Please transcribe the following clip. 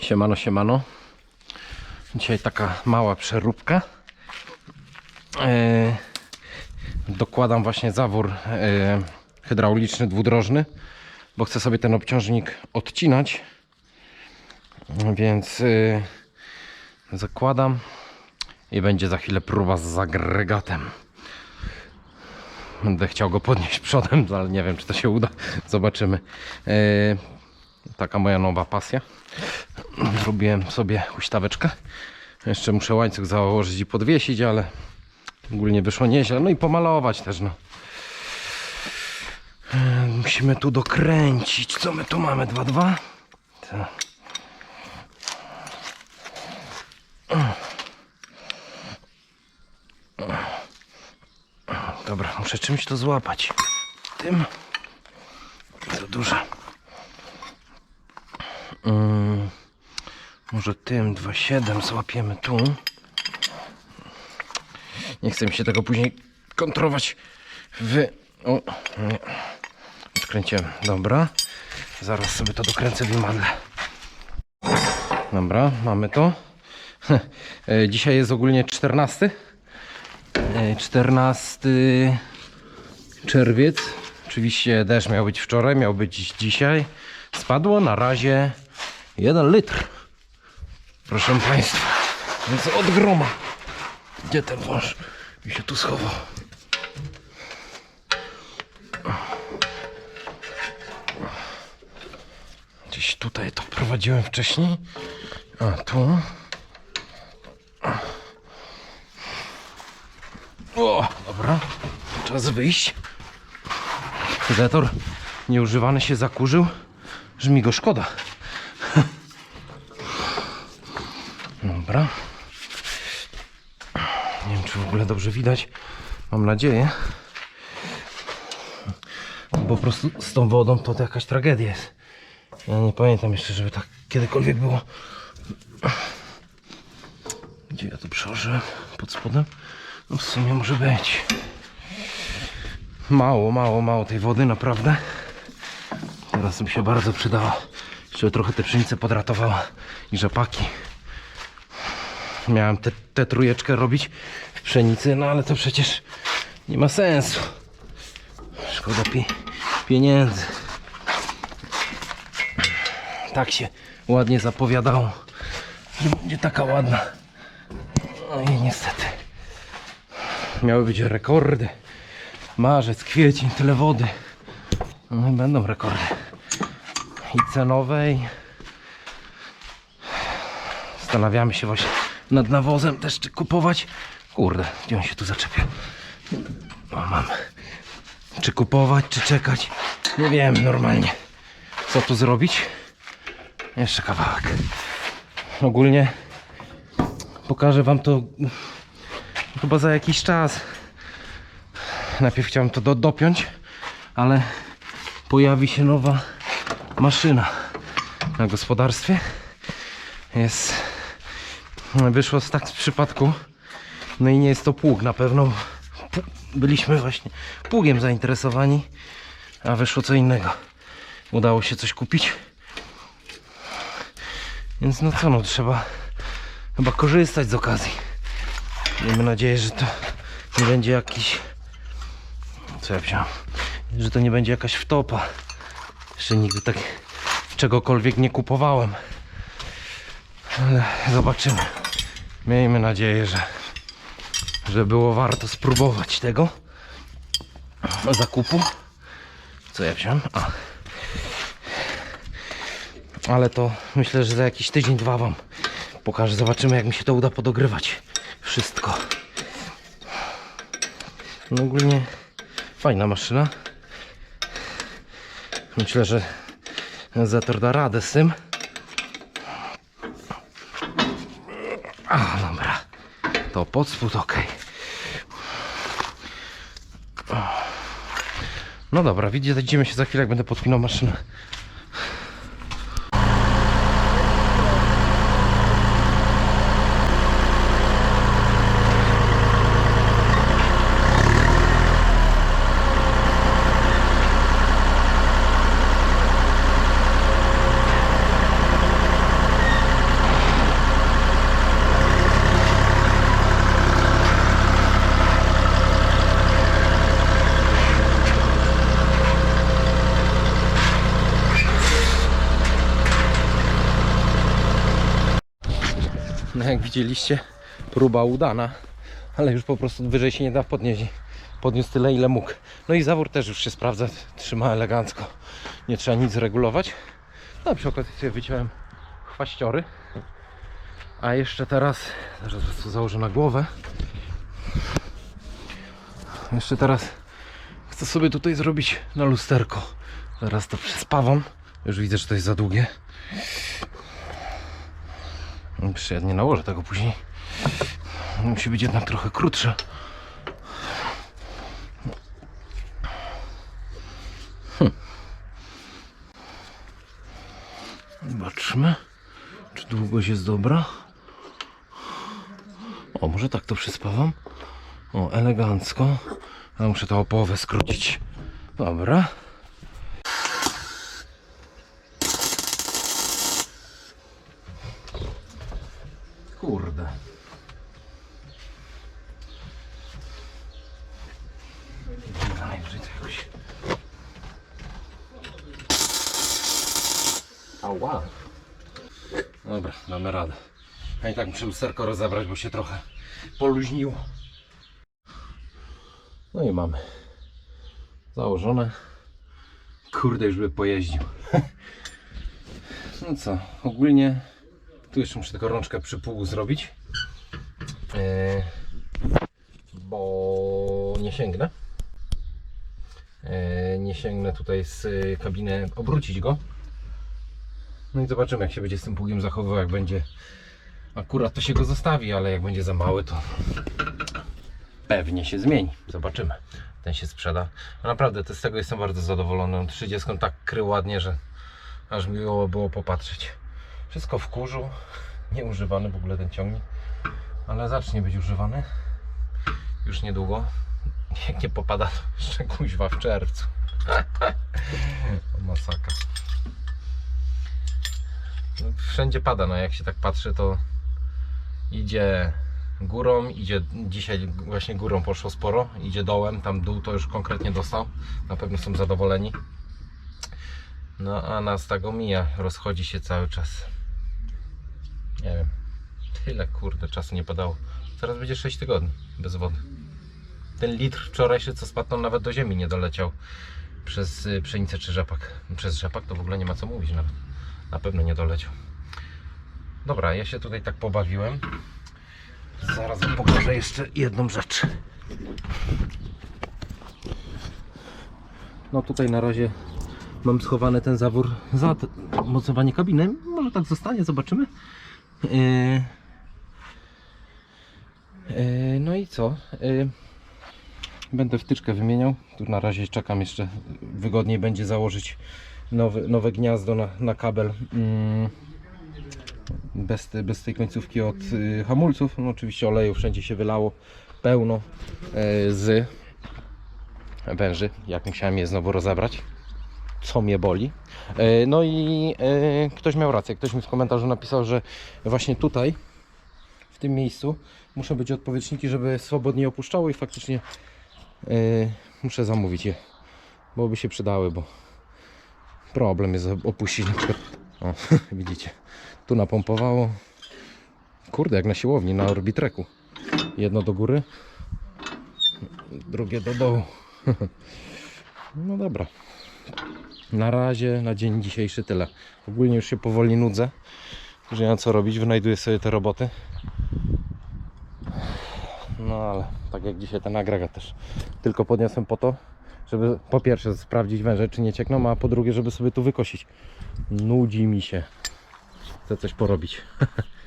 Siemano, siemano. Dzisiaj taka mała przeróbka. E, dokładam właśnie zawór e, hydrauliczny, dwudrożny, bo chcę sobie ten obciążnik odcinać. Więc e, zakładam i będzie za chwilę próba z agregatem. Będę chciał go podnieść przodem, ale nie wiem czy to się uda. Zobaczymy. Taka moja nowa pasja. Zrobiłem sobie huśtaweczkę. Jeszcze muszę łańcuch założyć i podwiesić, ale ogólnie wyszło nieźle. No i pomalować też, no. E, Musimy tu dokręcić. Co my tu mamy? 2-2? Tak. Dobra, muszę czymś to złapać. Tym. Za duże. Mm, może tym 2,7 złapiemy tu. Nie chcę mi się tego później kontrować w... O, nie. Odkręciłem. Dobra. Zaraz sobie to dokręcę w imadle. Dobra, mamy to. E, Dzisiaj jest ogólnie 14. E, 14 czerwiec. Oczywiście deszcz miał być wczoraj, miał być dzisiaj. Spadło na razie 1 litr. Proszę Państwa. Więc od groma. Gdzie ten wąż? Mi się tu schował. Gdzieś tutaj to prowadziłem wcześniej. A tu. O, dobra. Czas wyjść. Zetor nieużywany się zakurzył, że mi go szkoda. Dobra. Nie wiem, czy w ogóle dobrze widać. Mam nadzieję. Po prostu z tą wodą to, to jakaś tragedia jest. Ja nie pamiętam jeszcze, żeby tak kiedykolwiek było. Gdzie ja to przełożyłem? Pod spodem? No w sumie może być. Mało, mało, mało tej wody, naprawdę. Teraz mi się bardzo przydała. Jeszcze trochę te pszenice podratowała i rzepaki. Miałem tę te, trójeczkę robić w pszenicy, no ale to przecież nie ma sensu. Szkoda pi pieniędzy. Tak się ładnie zapowiadało, że będzie taka ładna. No i niestety. Miały być rekordy. Marzec, kwiecień, tyle wody. No i będą rekordy. I cenowe i... Zastanawiamy się właśnie nad nawozem też czy kupować. Kurde, gdzie on się tu zaczepia? O, mam. Czy kupować, czy czekać? Nie wiem normalnie. Co tu zrobić? Jeszcze kawałek. Ogólnie pokażę wam to chyba za jakiś czas. Najpierw chciałem to do, dopiąć, ale pojawi się nowa maszyna na gospodarstwie. Jest wyszło z tak z przypadku. No i nie jest to pług na pewno. Byliśmy właśnie pługiem zainteresowani, a wyszło co innego. Udało się coś kupić. Więc no co no, trzeba chyba korzystać z okazji. Miejmy nadzieję, że to nie będzie jakiś... Co ja wziąłem? Że to nie będzie jakaś wtopa. Jeszcze nigdy tak czegokolwiek nie kupowałem. Ale zobaczymy. Miejmy nadzieję, że, że było warto spróbować tego zakupu. Co ja wziąłem? A. Ale to myślę, że za jakiś tydzień, dwa wam pokażę. Zobaczymy, jak mi się to uda podogrywać. Wszystko. No ogólnie fajna maszyna. Myślę, że Zetor da radę z tym. A, dobra. To pod spód ok. No dobra, widzimy się za chwilę, jak będę podpinał maszynę. Jak widzieliście, próba udana, ale już po prostu wyżej się nie da podnieść. Podniósł tyle, ile mógł. No i zawór też już się sprawdza, trzyma elegancko. Nie trzeba nic regulować. Na przykład sobie wyciąłem chwaściory. A jeszcze teraz, zaraz tu założę na głowę. Jeszcze teraz chcę sobie tutaj zrobić na lusterko. Zaraz to przespawam. Już widzę, że to jest za długie. Jeszcze ja nie nałożę tego później. Musi być jednak trochę krótsze. Hm. Zobaczmy, czy długość jest dobra. O, może tak to przyspawam. O, elegancko. A muszę to o połowę skrócić. Dobra. Kurde. Najwyżej to jakoś... Ała. Dobra, damy radę. A i tak muszę lusterko rozebrać, bo się trochę poluźniło. No i mamy. Założone. Kurde, już by pojeździł. No co, ogólnie tu jeszcze muszę tylko rączkę przy pługu zrobić. Yy, bo nie sięgnę. Yy, nie sięgnę tutaj z y, kabiny obrócić go. No i zobaczymy jak się będzie z tym pługiem zachowywał, jak będzie akurat to się go zostawi, ale jak będzie za mały to pewnie się zmieni. Zobaczymy. Ten się sprzeda. No naprawdę, to z tego jestem bardzo zadowolony. 30 tak krył ładnie, że aż miło było popatrzeć. Wszystko w kurzu. Nieużywany w ogóle ten ciągnik. Ale zacznie być używany. Już niedługo. Jak nie popada, to jeszcze kuźwa w czerwcu. Masakra. No, wszędzie pada, no jak się tak patrzy, to idzie górą, idzie dzisiaj właśnie górą poszło sporo, idzie dołem, tam dół to już konkretnie dostał, na pewno są zadowoleni. No a nas tak omija, rozchodzi się cały czas. Tyle kurde czasu nie padało. Teraz będzie 6 tygodni bez wody. Ten litr wczorajszy co spadł, on nawet do ziemi nie doleciał przez y, pszenicę czy rzepak. Przez rzepak to w ogóle nie ma co mówić nawet. Na pewno nie doleciał. Dobra, ja się tutaj tak pobawiłem. Zaraz pokażę jeszcze jedną rzecz. No tutaj na razie mam schowany ten zawór za mocowanie kabiny. Może tak zostanie, zobaczymy. Yy, no i co? Yy, będę wtyczkę wymieniał. Tu na razie czekam jeszcze. Wygodniej będzie założyć nowe, nowe gniazdo na, na kabel. Yy, bez, bez tej końcówki od y, hamulców. No, oczywiście oleju wszędzie się wylało pełno y, z węży. Jak musiałem je znowu rozebrać, co mnie boli. No i ktoś miał rację. Ktoś mi w komentarzu napisał, że właśnie tutaj, w tym miejscu, muszą być odpowietrzniki, żeby swobodnie opuszczało i faktycznie y, muszę zamówić je, bo by się przydały, bo problem jest opuścić na przykład. O, widzicie, tu napompowało. Kurde, jak na siłowni, na orbitreku. Jedno do góry, drugie do dołu. No dobra. Na razie, na dzień dzisiejszy tyle. Ogólnie już się powoli nudzę, że nie mam co robić, wynajduję sobie te roboty. No ale tak jak dzisiaj ten agregat też tylko podniosłem po to, żeby po pierwsze sprawdzić węże czy nie ciekną, a po drugie żeby sobie tu wykosić. Nudzi mi się. Chcę coś porobić.